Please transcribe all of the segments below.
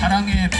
사랑의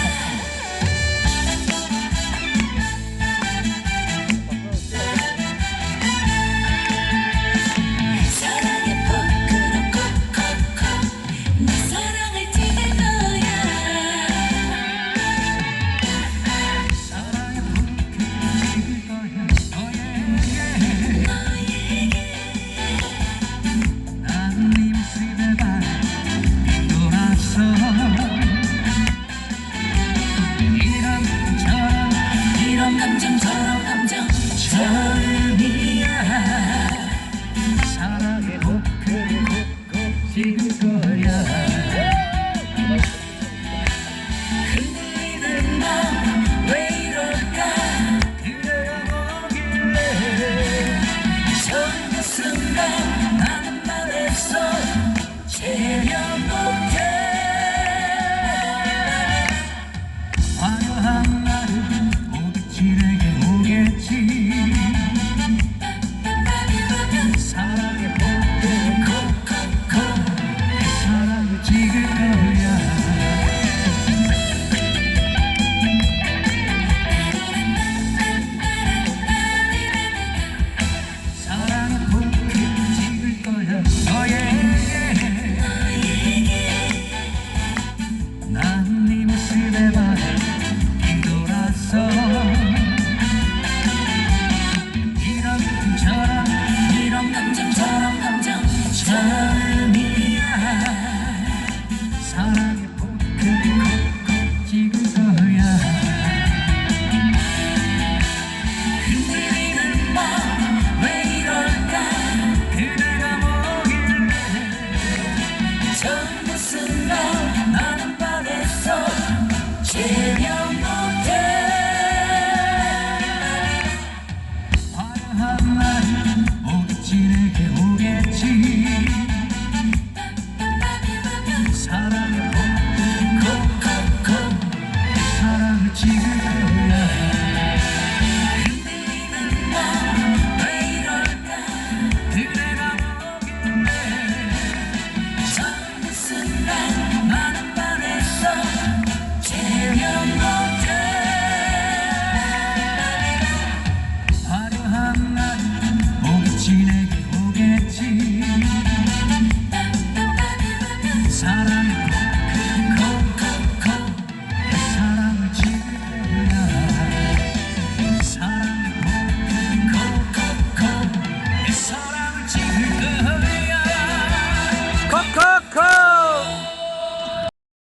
무슨 말 많은 반에서 제명 못해. 화려한 날은 오겠지 내게 오 Sarang